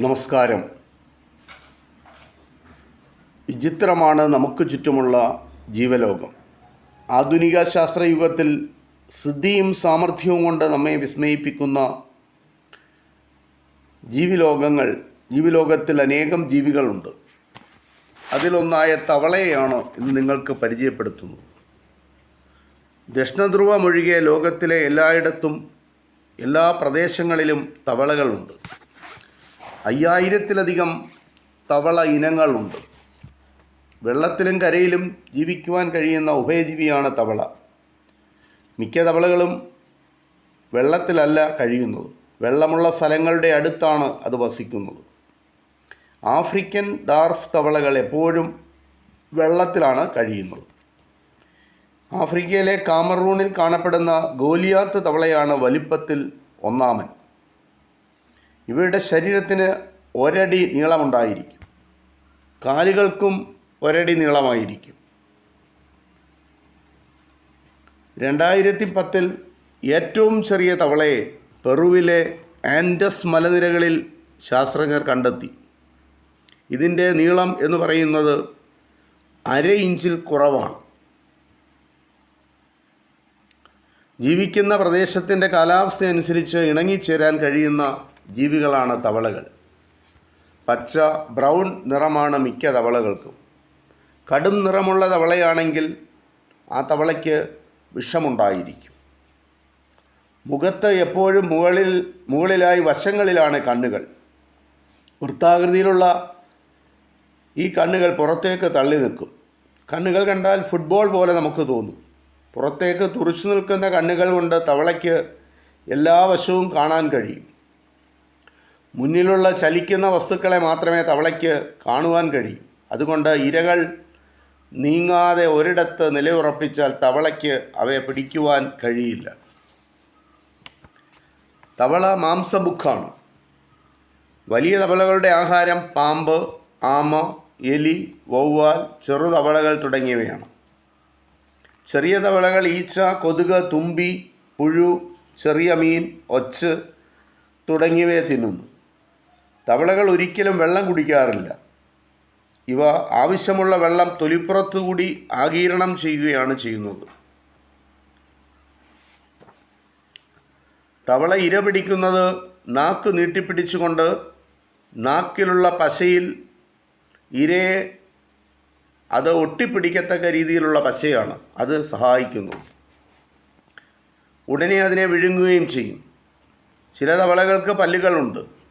നമസ്കാരം. വിചിത്രമാണ് നമുക്ക് ചുറ്റുമുള്ള ജീവലോകം. ആധുനിക ശാസ്ത്രയുഗത്തിൽ സിദ്ധിയും സാമർഥ്യവും കൊണ്ട് നമ്മെ വിസ്മയിപ്പിക്കുന്ന ജീവിലോകങ്ങൾ ജീവിലോകത്തിൽ അനേകം ജീവികളുണ്ട്. അതിലൊന്നായ തവളയെയാണ് ഇന്ന് നിങ്ങൾക്ക് പരിചയപ്പെടുത്തുന്നത്. ദക്ഷിണധ്രുവമൊഴികെ ലോകത്തിലെ എല്ലായിടത്തും എല്ലാ പ്രദേശങ്ങളിലും തവളകളുണ്ട്. അയ്യായിരത്തിലധികം തവള ഇനങ്ങളുണ്ട്. വെള്ളത്തിലും കരയിലും ജീവിക്കുവാൻ കഴിയുന്ന ഉഭയജീവിയാണ് തവള. മിക്ക തവളകളും വെള്ളത്തിലല്ല കഴിയുന്നത്. വെള്ളമുള്ള സ്ഥലങ്ങളുടെ അടുത്താണ് അത് വസിക്കുന്നത്. ആഫ്രിക്കൻ ഡാർഫ് തവളകൾ എപ്പോഴും വെള്ളത്തിലാണ് കഴിയുന്നത്. ആഫ്രിക്കയിലെ കാമറൂണിൽ കാണപ്പെടുന്ന ഗോലിയാത്ത് തവളയാണ് വലിപ്പത്തിൽ ഒന്നാമൻ. ഇവയുടെ ശരീരത്തിന് ഒരടി നീളമുണ്ടായിരിക്കും. കാലുകൾക്കും ഒരടി നീളമായിരിക്കും. രണ്ടായിരത്തി പത്തിൽ ഏറ്റവും ചെറിയ തവളയെ പെറുവിലെ ആൻഡസ് മലനിരകളിൽ ശാസ്ത്രജ്ഞർ കണ്ടെത്തി. ഇതിന്റെ നീളം എന്ന് പറയുന്നത് അര ഇഞ്ചിൽ കുറവാണ്. ജീവിക്കുന്ന പ്രദേശത്തിന്റെ കാലാവസ്ഥയനുസരിച്ച് ഇണങ്ങിച്ചേരാൻ കഴിയുന്ന ജീവികളാണ് തവളകൾ. പച്ച ബ്രൗൺ നിറമാണ് മിക്ക തവളകൾക്കും. കടും നിറമുള്ള തവളയാണെങ്കിൽ ആ തവളയ്ക്ക് വിഷമുണ്ടായിരിക്കും. മുഖത്ത് എപ്പോഴും മുകളിൽ മുകളിലായി വശങ്ങളിലാണ് കണ്ണുകൾ. വൃത്താകൃതിയിലുള്ള ഈ കണ്ണുകൾ പുറത്തേക്ക് തള്ളി നിൽക്കും. കണ്ണുകൾ കണ്ടാൽ ഫുട്ബോൾ പോലെ നമുക്ക് തോന്നും. പുറത്തേക്ക് തുറച്ചു നിൽക്കുന്ന കണ്ണുകൾ കൊണ്ട് തവളയ്ക്ക് എല്ലാ വശവും കാണാൻ കഴിയും. മുന്നിലുള്ള ചലിക്കുന്ന വസ്തുക്കളെ മാത്രമേ തവളയ്ക്ക് കാണുവാൻ കഴിയൂ അതുകൊണ്ട് ഇരകൾ നീങ്ങാതെ ഒരിടത്ത് നിലയുറപ്പിച്ചാൽ തവളയ്ക്ക് അവയെ പിടിക്കുവാൻ കഴിയില്ല. തവള മാംസബുക്കാണ് വലിയ തവളകളുടെ ആഹാരം പാമ്പ് ആമ എലി വവ്വാൽ ചെറുതവളകൾ തുടങ്ങിയവയാണ്. ചെറിയ തവളകൾ ഈച്ച കൊതുക് തുമ്പി പുഴു ചെറിയ മീൻ ഒച്ച് തുടങ്ങിയവയെ തിന്നുന്നു. തവളകൾ ഒരിക്കലും വെള്ളം കുടിക്കാറില്ല. ഇവ ആവശ്യമുള്ള വെള്ളം തൊലിപ്പുറത്തുകൂടി ആകീരണം ചെയ്യുകയാണ് ചെയ്യുന്നത്. തവള ഇര പിടിക്കുന്നത് നാക്ക് നീട്ടിപ്പിടിച്ചുകൊണ്ട് നാക്കിലുള്ള പശയിൽ ഇരയെ അത് ഒട്ടിപ്പിടിക്കത്തക്ക രീതിയിലുള്ള പശയാണ് അത് സഹായിക്കുന്നു ഉടനെ അതിനെ വിഴുങ്ങുകയും ചെയ്യും. ചില തവളകൾക്ക് പല്ലുകളുണ്ട്.